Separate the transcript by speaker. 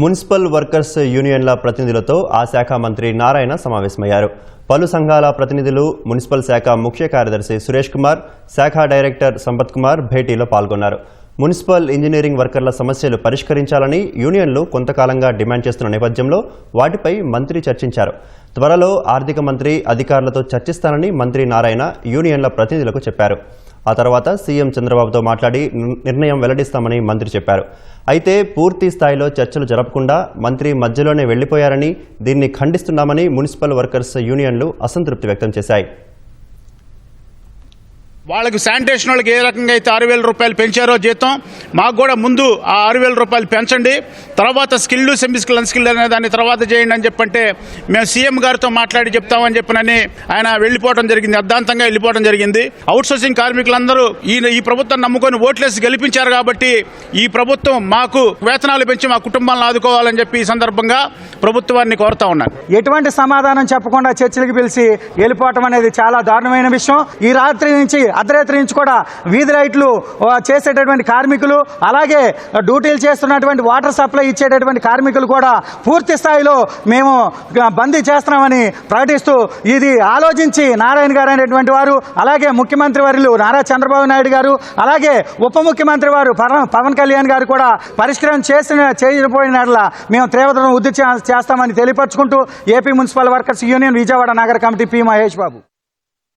Speaker 1: Municipal workers యూనియన్ల ప్రతినిధులతో ఆ శాఖ మంత్రి నారాయణ సమావేశమయ్యారు. పలు సంఘాల ప్రతినిధులు మున్సిపల్ శాఖ ముఖ్య కార్యదర్శి సురేష్ కుమార్ శాఖ డైరెక్టర్ సంపత్ కుమార్ భేటీలో పాల్గొన్నారు. మున్సిపల్ ఇంజనీరింగ్ వర్కర్ల సమస్యలు పరిష్కరించాలని యూనియన్లు కొంతకాలంగా డిమాండ్ చేస్తున్న నేపథ్యంలో వాటిపై మంత్రి చర్చించారు. త్వరలో ఆర్థిక మంత్రి అధికారులతో చర్చిస్తానని మంత్రి నారాయణ యూనియన్ల ప్రతినిధులకు చెప్పారు. ఆ తర్వాత సీఎం చంద్రబాబుతో మాట్లాడి నిర్ణయం వెల్లడిస్తామని మంత్రి చెప్పారు. అయితే పూర్తి స్థాయిలో చర్చలు జరపకుండా మంత్రి మధ్యలోనే వెళ్ళిపోయారని దీన్ని ఖండిస్తున్నామని మున్సిపల్ వర్కర్స్ యూనియన్లు అసంతృప్తి వ్యక్తం చేశాయి.
Speaker 2: వాళ్ళకి శానిటేషన్ వాళ్ళకి ఏ రకంగా అయితే ఆరు వేల రూపాయలు పెంచారో జీతం మాకు కూడా ముందు ఆ ఆరు వేల రూపాయలు పెంచండి. తర్వాత స్కిల్ సెమీ స్కిల్ అన్స్కిల్ అనే దాన్ని తర్వాత చేయండి అని చెప్పంటే మేము సీఎం గారితో మాట్లాడి చెప్తామని చెప్పనని ఆయన వెళ్ళిపోవడం జరిగింది. అర్ధాంతంగా వెళ్ళిపోవడం జరిగింది. అవుట్ సోర్సింగ్ కార్మికులందరూ ఈ ఈ ప్రభుత్వం నమ్ముకొని ఓట్లేసి గెలిపించారు కాబట్టి ఈ ప్రభుత్వం మాకు వేతనాలు పెంచి మా కుటుంబాలను ఆదుకోవాలని చెప్పి ఈ సందర్భంగా ప్రభుత్వాన్ని కోరుతా ఉన్నాను.
Speaker 3: ఎటువంటి సమాధానం చెప్పకుండా చర్చలకు పిలిచి వెళ్ళిపోవటం అనేది చాలా దారుణమైన విషయం. ఈ రాత్రి నుంచి అర్ధరాత్రి నుంచి కూడా వీధి లైట్లు చేసేటటువంటి కార్మికులు అలాగే డ్యూటీలు చేస్తున్నటువంటి వాటర్ సప్లై ఇచ్చేటటువంటి కార్మికులు కూడా పూర్తి స్థాయిలో మేము బంద్ బందీ చేస్తున్నామని ప్రకటిస్తూ ఇది ఆలోచించి నారాయణ గారు అనేటువంటి వారు అలాగే ముఖ్యమంత్రి వర్యులు నారా చంద్రబాబు నాయుడు గారు అలాగే ఉప ముఖ్యమంత్రి వారు పవన్ పవన్ కళ్యాణ్ గారు కూడా పరిష్కారం చేసిన చేయకపోయినట్ల మేము తీవ్రతను ఉద్ది చేస్తామని తెలియపరచుకుంటూ AP municipal workers union Vijayawada నగర కమిటీ పి మహేష్ బాబు.